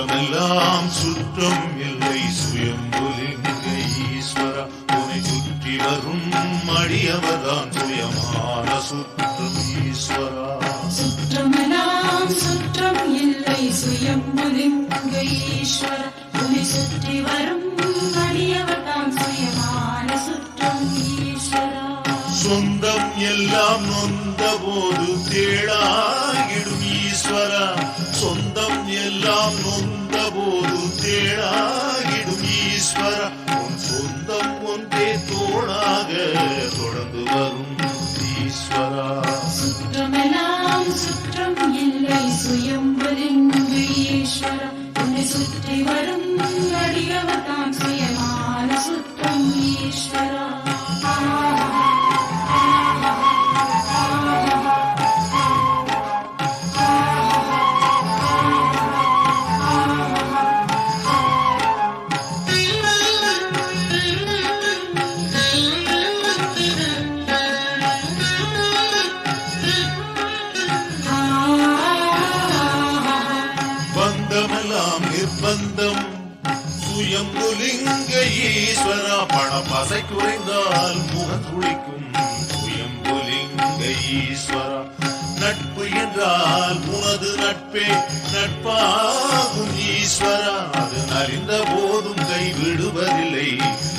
சுற்றமெல்லாம் சுற்றம் இல்லை. சுயம்புலிங்க ஈஸ்வரா உனை சுற்றி வரும் அடியவர்தான் சுயமான சுற்றம் ஈஸ்வரா சுற்றமெல்லாம் சுற்றம் இல்லை. சுயம்புலிங்க ஈஸ்வர உன்னை சுற்றி வரும் அடியவர்தான் சுயமான சுற்றம் ஈஸ்வரா சொந்தம் எல்லாம் நொந்த போது தேடாகிடும் போது தேடாகிடும் ஈஸ்வரா உன் சொந்தம் ஒன்றே தோளாக தொடர்ந்து வரும் ஈஸ்வரா. சுற்றமெல்லாம் சுற்றம் இல்லை சுயம் ஈஸ்வர உன்னை சுற்றி சுயம்புலிங்க ஈஸ்வர பணம் அசை குறைந்தால் முகம் துளிக்கும். சுயம்புலிங்க ஈஸ்வர நட்பு என்றால் உனது நட்பே நட்பாகும் ஈஸ்வரா. அது அறிந்த போதும் கைவிடுவதில்லை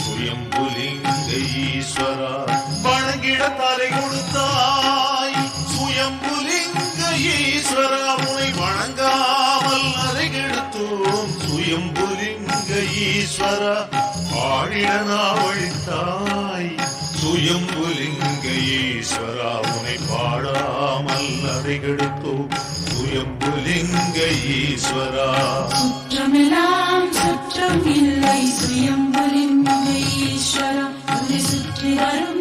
சுயம்புலிங்க ஈஸ்வரா வணங்கிட தலை கொடு ஈஸ்வரா ஆழிட நாவழித்தாய் சுயம்புலிங்க ஈஸ்வரா உனை பாடாமல் அதை கெடுத்தோ. சுயம்புலிங்க ஈஸ்வரா சுற்றமெல்லாம் சுற்றம் இல்லை சுயம்புலிங்க ஈஸ்வர சுற்றி வரும்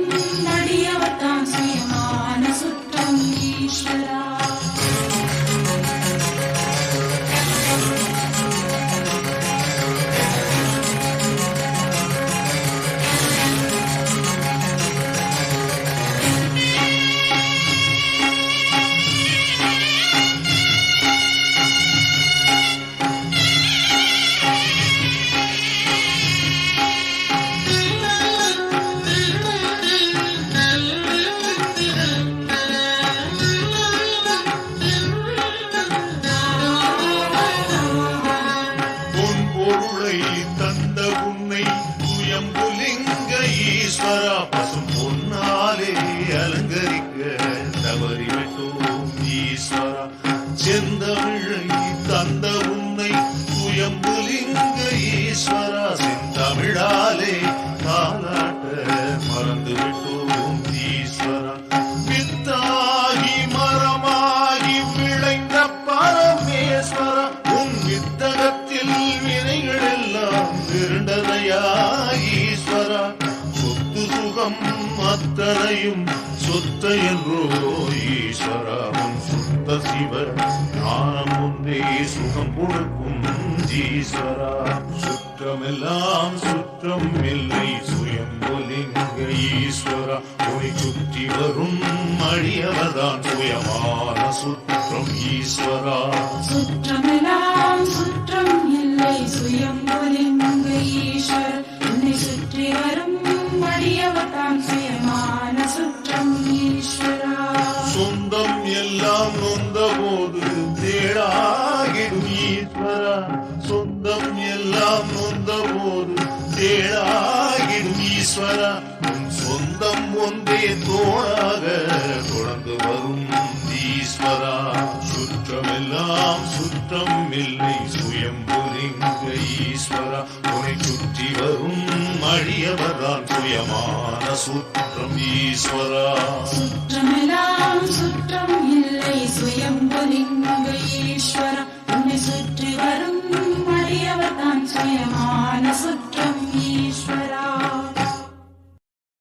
செந்தமிழை தந்த உன்னை சுயம்புலிங்க ஈஸ்வரா செந்தமிழாலே தாலாட்ட மறந்து விட்டோம் ஈஸ்வரா. வித்தாகி மரமாகி விளைந்த பரமேஸ்வரா உன் வித்தகத்தில் வினைகள் எல்லாம் திருண்டதையா ஈஸ்வரா. சொத்து சுகம் அத்தனையும் சொத்த என்றோ ஈஸ்வரா கொடுத்த சிவர் ஞானம் ஒன்றே சுகம் கொடுக்கும் ஜீஸ்வரா. சுற்றமெல்லாம் சுற்றம் இல்லை சுயம்புலிங்க ஈஸ்வரா. உனை சுற்றி வரும் அடியவர்தான் சுயமான சுற்றம் ஈஸ்வரா. சுற்றமெல்லாம் சுற்றம் இல்லை சுயம்புலிங்க ஈஸ்வர. உன்னை சுற்றி வரும் அடியவர்தான் எல்லாம் நொந்த போது தேடாகிடும் ஈஸ்வரா சொந்தம் எல்லாம் நொந்த போது தேடாகிடும் ஈஸ்வரா சொந்தம் ஒன்றே தோழாக தொடர்ந்து வரும் ஈஸ்வரா. சுற்றமெல்லாம் சுற்றம் இல்லை சுயம்புலிங்க ஈஸ்வரா. உனை சுற்றி வரும் அழியவர்தான் சுயமான சுற்றம் ஈஸ்வரா. சுற்றமெல்லாம் சுற்றம் இல்லை சுயம்புலிங்க ஈஸ்வர. உன்னை சுற்றி வரும் அழியவர் தான் சுயமா.